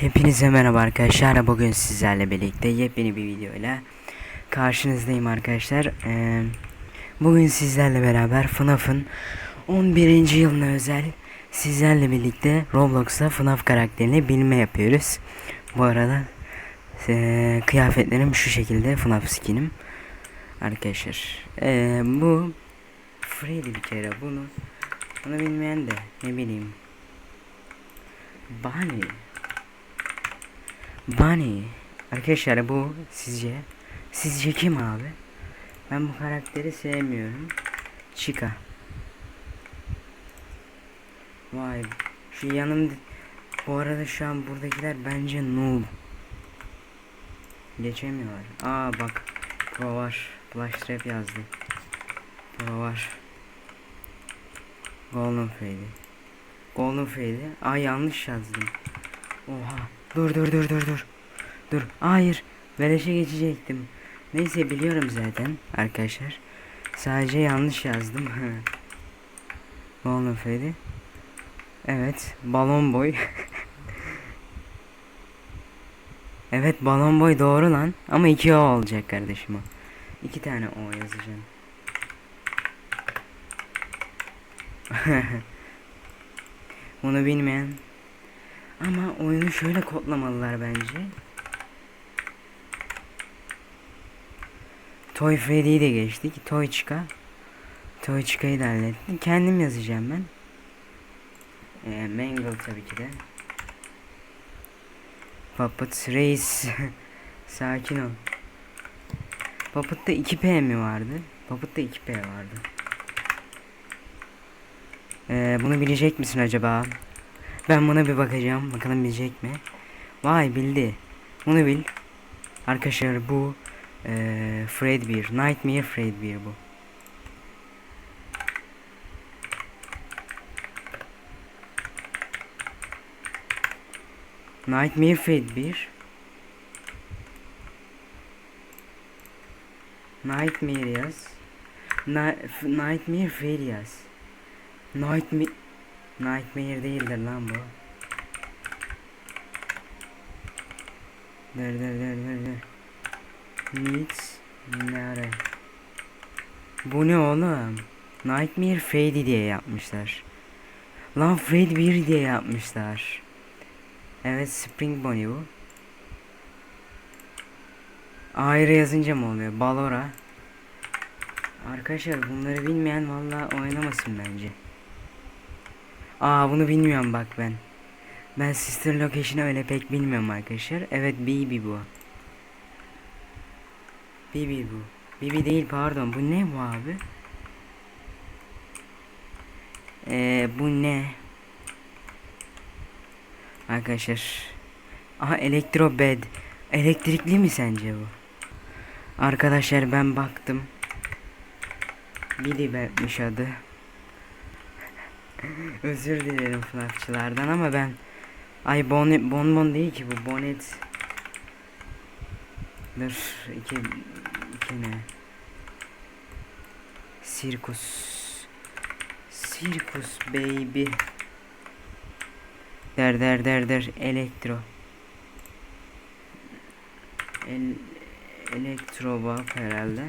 Hepinize merhaba arkadaşlar. Bugün sizlerle birlikte yepyeni bir videoyla karşınızdayım arkadaşlar. Ee, bugün sizlerle beraber FNAF'ın 11. yılına özel sizlerle birlikte Roblox'ta FNAF karakterini bilme yapıyoruz. Bu arada ee, kıyafetlerim şu şekilde FNAF skinim. Arkadaşlar ee, bu Freddy bir kere bunu bunu bilmeyen de ne bileyim Bunny Bunny. Arkadaşlar bu sizce? Sizce kim abi? Ben bu karakteri sevmiyorum. Chica. Vay. Şu yanım bu arada şu an buradakiler bence noob. Geçemiyorlar. Aa bak. Pro var. Flash trap yazdı. Pro var. Golden Freddy. Golden Freddy. Aa yanlış yazdım. Oha. Dur dur dur dur dur. Dur. Hayır. Beleşe geçecektim. Neyse biliyorum zaten arkadaşlar. Sadece yanlış yazdım. Golden Freddy. Evet. Balon boy. evet balon boy doğru lan. Ama iki O olacak kardeşim o. İki tane O yazacağım. Bunu bilmeyen ama oyunu şöyle kodlamalılar bence. Toy Freddy'yi de geçtik. Toy Chica. Toy Chica'yı da hallettim. Kendim yazacağım ben. Ee, Mangle tabii ki de. Puppet Race. Sakin ol. Puppet'ta 2P mi vardı? Puppet'ta 2P vardı. Ee, bunu bilecek misin acaba? Ben buna bir bakacağım. Bakalım bilecek mi? Vay bildi. Bunu bil. Arkadaşlar bu ee, Fredbear. Nightmare Fredbear bu. Nightmare Fredbear. Nightmare yaz. Na Nightmare Freddy yaz. Nightmare Nightmare değildir lan bu. Dur dur dur dur dur. Needs nare. Bu ne oğlum? Nightmare Freddy diye yapmışlar. Lan Fred 1 diye yapmışlar. Evet Spring Bonnie bu. Ayrı yazınca mı oluyor? Balora. Arkadaşlar bunları bilmeyen valla oynamasın bence. Aa bunu bilmiyorum bak ben. Ben Sister Location'ı öyle pek bilmiyorum arkadaşlar. Evet BB bu. BB bu. BB değil pardon. Bu ne bu abi? Ee, bu ne? Arkadaşlar. Aha elektro bed. Elektrikli mi sence bu? Arkadaşlar ben baktım. Bidi betmiş adı. Özür dilerim FNAF'çılardan ama ben Ay bon bonbon değil ki bu bonet Dur iki, iki ne? Sirkus. Sirkus baby. Der der der der elektro. El, elektro bak herhalde.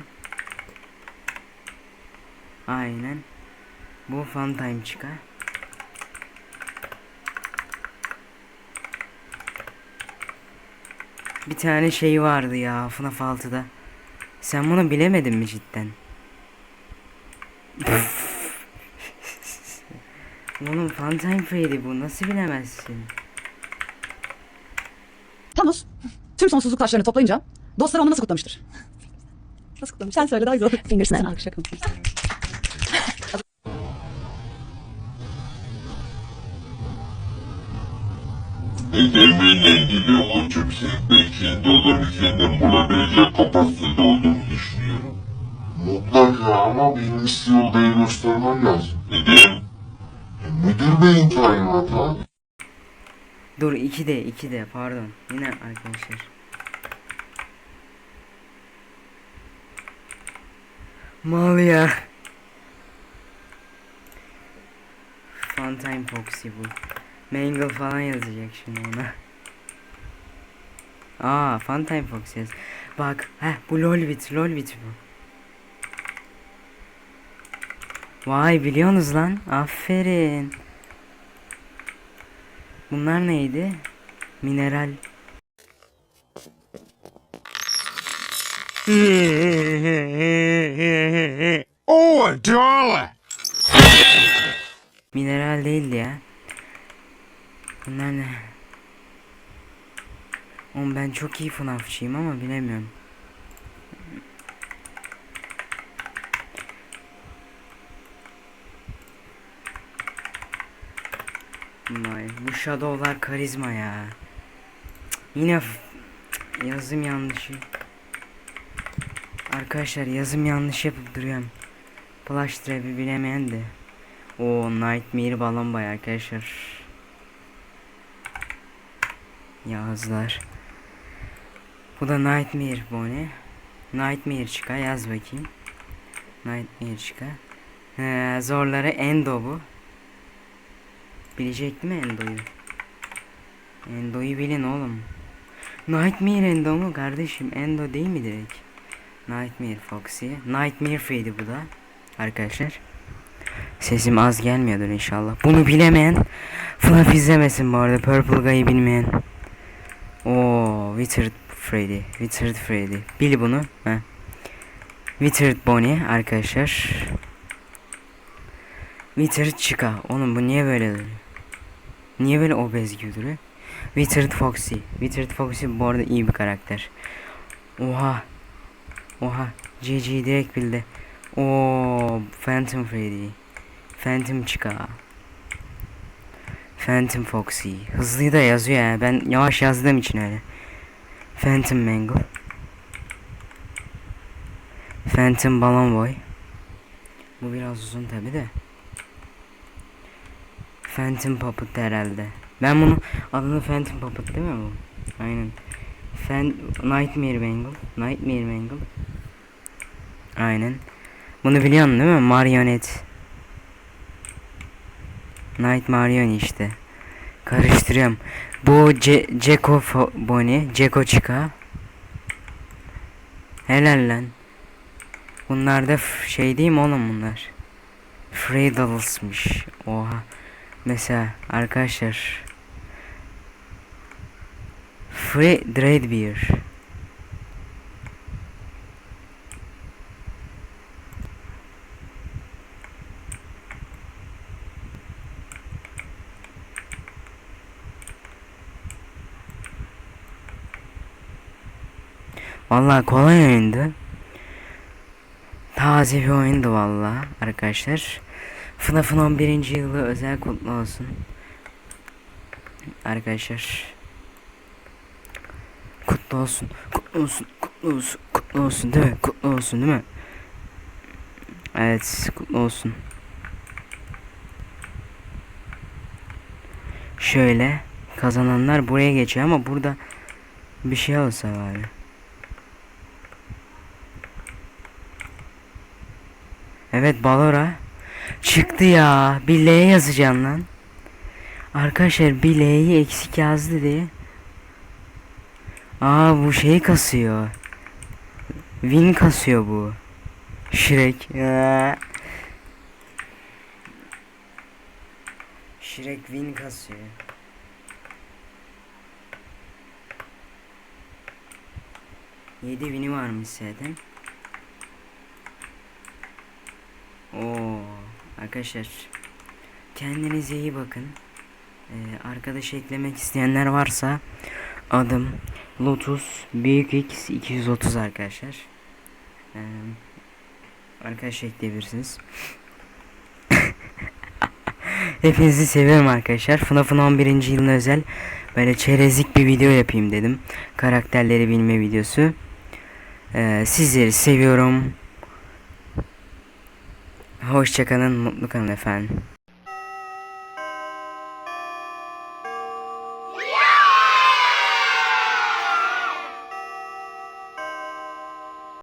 Aynen bu fun time çıkar. Bir tane şey vardı ya FNAF 6'da. Sen bunu bilemedin mi cidden? Oğlum Funtime Freddy bu nasıl bilemezsin? Thanos tüm sonsuzluk taşlarını toplayınca dostları onu nasıl kutlamıştır? Nasıl kutlamış? Sen söyle daha güzel olur. Finger snap. Alkış yakın. Edebiyle ilgili o kimse belki dolar üzerinden bulabilecek kapasitede olduğunu düşünüyorum. Mutlaka ama benim istiyordayı göstermen lazım. Neden? Müdür beyin talimatı. Dur 2 de 2 de pardon. Yine arkadaşlar. Mal ya. Funtime Foxy bu. Mangle falan yazacak şimdi ona. Aa Funtime Fox yaz. Bak heh bu Lolbit Lolbit bu. Vay biliyorsunuz lan. Aferin. Bunlar neydi? Mineral. Oh, darling! Mineral değildi ya. Bunlar ne? Oğlum ben çok iyi FNAF'çıyım ama bilemiyorum. Vay bu shadowlar karizma ya. Yine yazım yanlışı. Arkadaşlar yazım yanlış yapıp duruyorum. Flash trap'i bilemeyen de. O Nightmare balon bay arkadaşlar. Yazlar. Bu da Nightmare bu ne? Nightmare çıka yaz bakayım. Nightmare çıka. He, zorları Endo bu. Bilecek mi Endo'yu? Endo'yu bilin oğlum. Nightmare Endo mu kardeşim? Endo değil mi direkt? Nightmare Foxy. Nightmare Freddy bu da. Arkadaşlar. Sesim az gelmiyordur inşallah. Bunu bilemeyen FNAF izlemesin bu arada. Purple Guy'ı bilmeyen. Oo, Withered Freddy. Withered Freddy. Bil bunu. Heh. Withered Bonnie arkadaşlar. Withered Chica. Oğlum bu niye böyle? Niye böyle obez gibi duruyor? Withered Foxy. Withered Foxy bu arada iyi bir karakter. Oha. Oha. GG direkt bildi. Oo, Phantom Freddy. Phantom Chica. Phantom Foxy. Hızlıyı da yazıyor ya. Ben yavaş yazdığım için öyle. Phantom Mangle. Phantom Balloon Boy. Bu biraz uzun tabi de. Phantom Puppet herhalde. Ben bunu adını Phantom Puppet değil mi bu? Aynen. Fan Nightmare Mangle. Nightmare Mangle. Aynen. Bunu biliyorsun değil mi? Marionet. Night Marion işte. Karıştırıyorum. Bu Ce Ceko Bonnie, Ceko Chica. Helal lan. Bunlar da şey değil mi oğlum bunlar? Freedals'mış. Oha. Mesela arkadaşlar. Free Dreadbeer. Vallahi kolay oyundu. Taze bir oyundu vallahi arkadaşlar. FNAF'ın 11. yılı özel kutlu olsun. Arkadaşlar. Kutlu olsun. Kutlu olsun. Kutlu olsun. Kutlu olsun değil mi? Kutlu olsun değil mi? Evet, kutlu olsun. Şöyle kazananlar buraya geçiyor ama burada bir şey olsa bari. Evet Balora çıktı ya. Bir L yazacağım lan. Arkadaşlar bir L'yi eksik yazdı diye. Aa bu şey kasıyor. Win kasıyor bu. Shrek. Aa. Shrek win kasıyor. Yedi win'i varmış zaten. Oo, arkadaşlar kendinize iyi bakın. Ee, arkadaş eklemek isteyenler varsa adım Lotus Büyük X 230 arkadaşlar. Ee, arkadaş ekleyebilirsiniz. Hepinizi seviyorum arkadaşlar. FNAF'ın 11. yılına özel böyle çerezlik bir video yapayım dedim. Karakterleri bilme videosu. Ee, sizleri seviyorum. Hoşçakalın, mutlu kalın efendim.